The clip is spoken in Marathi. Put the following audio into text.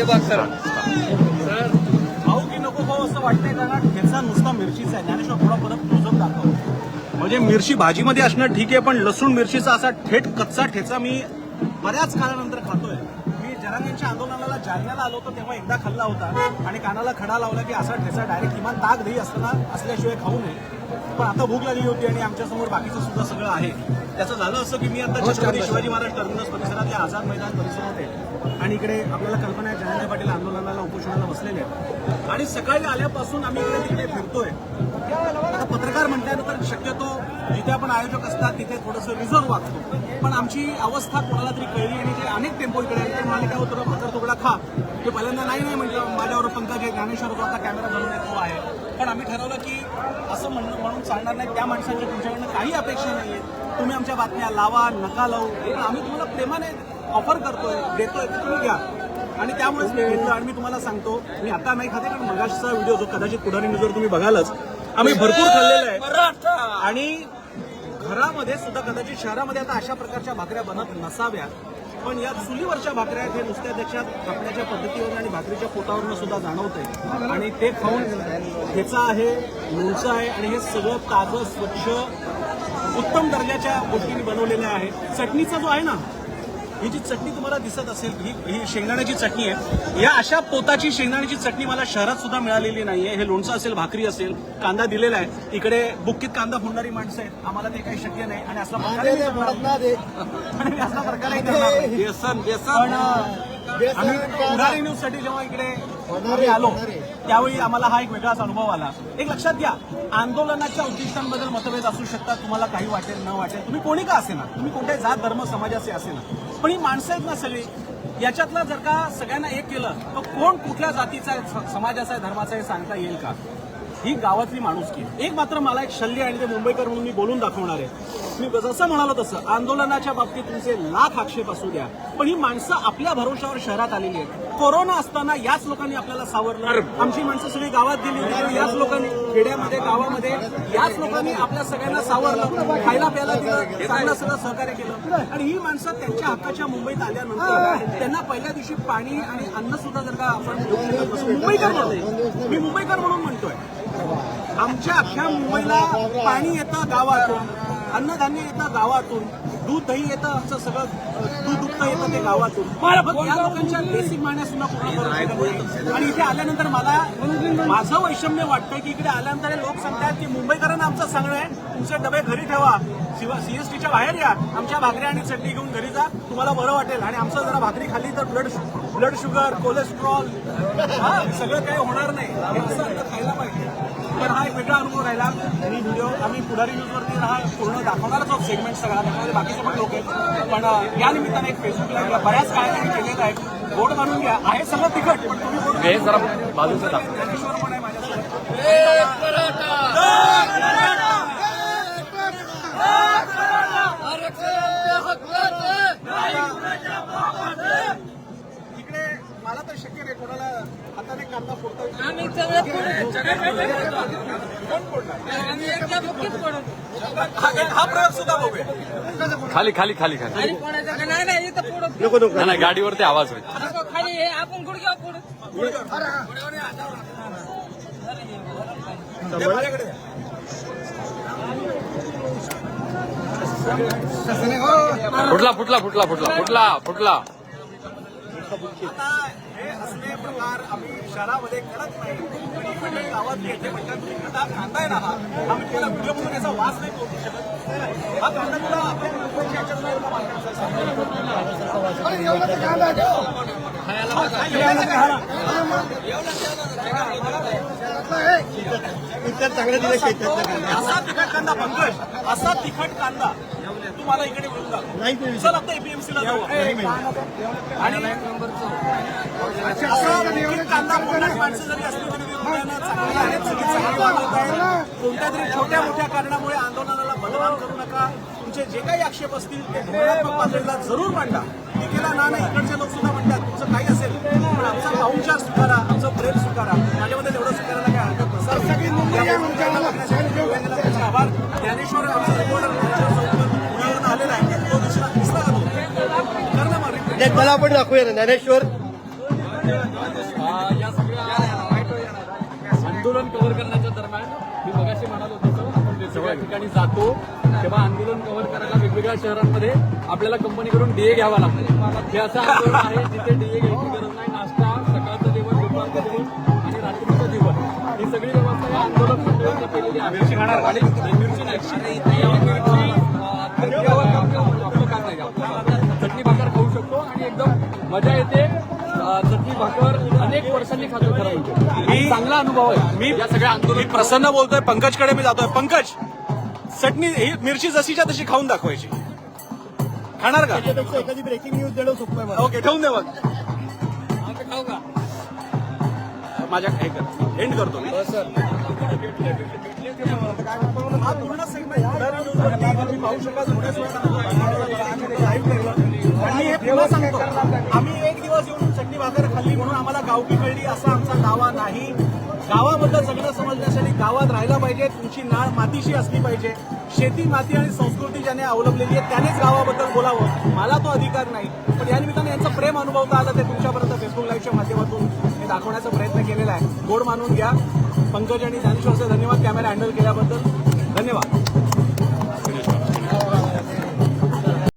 दिलेबाग सर भाऊ की नको भाऊ असं वाटतंय का? ना ठेचा नुसता मिरचीचा आहे. ज्ञानेश्वर थोडा परत क्लोजअप दाखव. म्हणजे मिरची भाजीमध्ये असणं ठीक आहे पण लसूण मिरचीचा असा थेट कच्चा ठेचा मी बऱ्याच काळानंतर खातोय. मी जरांगींच्या आंदोलनाला जालन्याला आलो होतो तेव्हा एकदा खाल्ला होता आणि कानाला खडा लावला की असा ठेचा डायरेक्ट किमान ताक दही असताना असल्याशिवाय खाऊ नये. पण आता भूक लागली होती आणि आमच्यासमोर बाकीचं सुद्धा सगळं आहे. त्याचं झालं असं की मी आता छत्रपती शिवाजी महाराज टर्मिनस परिसरातल्या आझाद मैदान परिसरात आहे आणि इकडे आपल्याला कल्पना आहे जयंत पाटील आंदोलनाला उपोषणाला बसलेले आहेत. आणि सकाळी आल्यापासून आम्ही इकडे तिकडे फिरतोय. आता पत्रकार म्हटल्यानंतर शक्यतो जिथे आपण आयोजक असतात तिथे थोडंसं रिझर्व वागतो. पण आमची अवस्था कोणाला तरी कळली आणि जे अनेक टेम्पो इकडे आले ते म्हणाले काय होतं भाकर तुकडा खा. ते पहिल्यांदा नाही नाही म्हटलं माझ्यावर पंकज आहे ज्ञानेश्वर होतो आता कॅमेरा धरून येतो आहे. पण आम्ही ठरवलं की असं म्हणणं म्हणून चालणार नाही त्या माणसांची तुमच्याकडनं काही अपेक्षा नाही आहे तुम्ही आमच्या बातम्या लावा नका लावू. पण आम्ही तुम्हाला प्रेमाने ऑफर करतोय देतोय ते तुम्ही घ्या. आणि त्यामुळेच मी घेतलं आणि मी तुम्हाला सांगतो मी आता नाही खाते कारण मगाशीचा व्हिडिओ जो कदाचित पुढारी जर तुम्ही बघालच आम्ही भरपूर खाल्लेला आहे. आणि घरामध्ये सुद्धा कदाचित शहरामध्ये आता अशा प्रकारच्या भाकऱ्या बनत नसाव्यात पण या चुलीवरच्या भाकऱ्या हे नुसत्या त्याच्यात कापण्याच्या पद्धतीवर आणि भाकरीच्या पोटावरनं सुद्धा जाणवतंय. आणि ते खाऊन ठेचा आहे लोणचं आहे आणि हे सगळं ताजं स्वच्छ उत्तम दर्जाच्या गोष्टींनी बनवलेल्या आहे. चटणीचा जो आहे ना ही जी चटणी तुम्हाला दिसत असेल ही ही शेंगदाण्याची चटणी आहे. या अशा पोताची शेंगदाण्याची चटणी मला शहरात सुद्धा मिळालेली नाहीये. हे लोणचं असेल भाकरी असेल कांदा दिलेला आहे. इकडे बुक्कीत कांदा फोडणारी माणसं आहेत. आम्हाला ते काही शक्य नाही. आणि असला प्रकार न्यूजसाठी जेव्हा इकडे आलो त्यावेळी आम्हाला हा एक वेगळाच अनुभव आला. एक लक्षात घ्या आंदोलनाच्या उद्दिष्टांबद्दल मतभेद असू शकतात तुम्हाला काही वाटेल न वाटेल. तुम्ही कोणी का असेना? तुम्ही कोणत्याही जात धर्म समाजाचे असेना. पण ही माणसं आहेत ना सगळी याच्यातलं जर का सगळ्यांना एक केलं तर कोण कुठल्या जातीचा आहे स- समाजाचा आहे धर्माचा आहे सांगता येईल का? ही गावातली माणुसकी. एक मात्र मला एक शल्य आणि ते मुंबईकर म्हणून मी बोलून दाखवणार आहे. मी जसं म्हणालो तसं आंदोलनाच्या बाबतीत तुमचे लाख आक्षेप असू द्या पण ही माणसं आपल्या भरोशावर शहरात आलेली आहेत. कोरोना असताना याच लोकांनी आपल्याला सावरलं. आमची माणसं सगळी गावात गेली होती याच लोकांनी खेड्यामध्ये गावामध्ये याच लोकांनी आपल्या सगळ्यांना सावरलं. खायला प्यायला दिलं चांगलं सगळं सहकार्य केलं. आणि ही माणसं त्यांच्या हक्काच्या मुंबईत आल्यानंतर त्यांना पहिल्या दिवशी पाणी आणि अन्न सुद्धा जर का आपण मुंबईकर म्हणतोय मी मुंबईकर म्हणून म्हणतोय. आमच्या अख्ख्या मुंबईला पाणी येतं गावातून अन्नधान्य येतं गावातून दूध दही येतं आमचं सगळं दूध दुग्ध येतं ते गावातून. मग या लोकांच्या बेसिक मागण्या सुद्धा पूर्ण. आणि इथे आल्यानंतर मला माझं वैषम्य वाटतं की इकडे आल्यानंतर हे लोक सांगतात की मुंबईकरांना आमचं सांगणं आहे. तुमचे डबे घरी ठेवा. सीएसटीच्या बाहेर या. आमच्या भाकऱ्या आणि चटणी घेऊन घरी जा. तुम्हाला बरं वाटेल. आणि आमचं जरा भाकरी खाल्ली तर ब्लड ब्लड शुगर कोलेस्ट्रॉल हा सगळं काही होणार नाही. हे असं अन्न खायला पाहिजे. तर हा एक वेगळा अनुभव राहिला. आणि व्हिडिओ आम्ही पुढारी न्यूजवरती हा पूर्ण दाखवणारच आहोत सेगमेंट सगळा. त्याच्यामध्ये बाकीचे पण लोक आहेत. पण या निमित्ताने एक फेसबुकला किंवा बऱ्याच काळाने केलेलं आहे. बोर्ड मानून घ्या. आहे सगळं तिखट पण तुम्ही हे जरा बाजूचं दाखव. ज्ञानेश्वर पण आहे माझ्यासोबत इकडे मला तर शक्य नाही कोणाला हाताने कांदा फोडता येत नाही. आम्ही सगळं फोडू. कोण फोडणार आम्ही एकदा बुकीत फोडू. हा हा प्रयोग सुद्धा बघूया खाली खाली खाली खाली आणि कोणाचं का नाही नाही इथं फोडू. नको नको नाही, नाही गाडीवरती आवाज होईल नको खाली हे आपण. माझ्याकडे द्या. फुटला फुटला फुटला फुटला फुटला फुटला आता प्रकार आम्ही शहरामध्ये करत नाही. पण ही गावात येते म्हणतात की कांदा आहे ना हा आम्ही मी त्याला व्हिडिओ म्हणून याचा वास नाही करू शकत. हा कांदा तुला आपल्या मुंबईच्या ह्याच्यात तुला मार्केटचा असा तिखट कांदा पंकज असा तिखट कांदा तुम्हाला इकडे मिळून जातो. चल आता एपीएमसी ला जाऊ. आणि असा कांदा फोडणारी माणसं जरी असली तरी चांगली चांगली आहेत कोणत्या तरी छोट्या मोठ्या कारणामुळे आंदोलनाला बदनाम करू नका. तुमचे जे काही आक्षेप असतील ते धोरणात्मक पातळीला जरूर मांडा. टीकेला ना नाही इकडचे लोक सुद्धा म्हणतात तुमचं काही असेल पण आमचा पाहुणचार स्वीकारा आमचं प्रेम स्वीकारा. माझ्यामध्ये तेवढं स्वीकारायला काही हरकत त्याचे आभार. ज्ञानेश्वर आमचा रिपोर्टर पुण्यावरून आलेला आहे. तो दिसला मग repeat. मला पण दाखवूया ना ज्ञानेश्वर. अं, या सगळ्या आंदोलन कव्हर करण्याच्या दरम्यान मी मगाशी म्हणालो आपण वेगवेगळ्या ठिकाणी जातो तेव्हा आंदोलन कव्हर करायला वेगवेगळ्या शहरांमध्ये आपल्याला कंपनीकडून डीए घ्यावा लागतो. हे असं आंदोलन आहे जिथे डीए घ्यायची गरज नाही नाश्ता सकाळचं जेवण दुपारचं जेवण आणि रात्रीचं जेवण. ही सगळी व्यवस्था या आंदोलन मंडळांनी केलेली आहे. आणि मिरची चटणी भाकर खाऊ शकतो आणि एकदम मजा येते. चटणी भाकर अनेक वर्षांनी खातो खरं म्हणजे. चांगला अनुभव आहे. मी या सगळ्या आंदोलन प्रसन्न बोलतोय. पंकजकडे मी जातोय. पंकज! चटणी ही मिरची जशीच्या तशी खाऊन दाखवायची. खाणार का? एखादी ब्रेकिंग न्यूज देणं सोपं आहे ओके ठेवून दे मग. आता खाऊ का माझ्या हे कर. एंड करतो मी. हा पूर्ण segment पुढारी न्यूजवरती तुम्ही पाहू शकाल थोड्याच वेळात live केलं. आणि हे पुन्हा सांगतो. आम्ही एक दिवस येऊन चटणी भाकर खाल्ली म्हणून आम्हाला गावकी कळली असा आमचा दावा नाही. गावाबद्दल सगळं समजण्यासाठी गावात राहायला पाहिजे. तुमची नाळ मातीशी असली पाहिजे. शेती माती आणि संस्कृती ज्याने अवलंबलेली आहे त्यानेच गावाबद्दल बोलावं. मला तो अधिकार नाही. पण या निमित्ताने यांचं प्रेम अनुभवता आलं ते तुमच्यापर्यंत फेसबुक लाईव्हच्या माध्यमातून हे दाखवण्याचा प्रयत्न केलेला आहे. गोड मानून घ्या. पंकज आणि ज्ञानेश्वरचे धन्यवाद. कॅमेरा हँडल केल्याबद्दल धन्यवाद.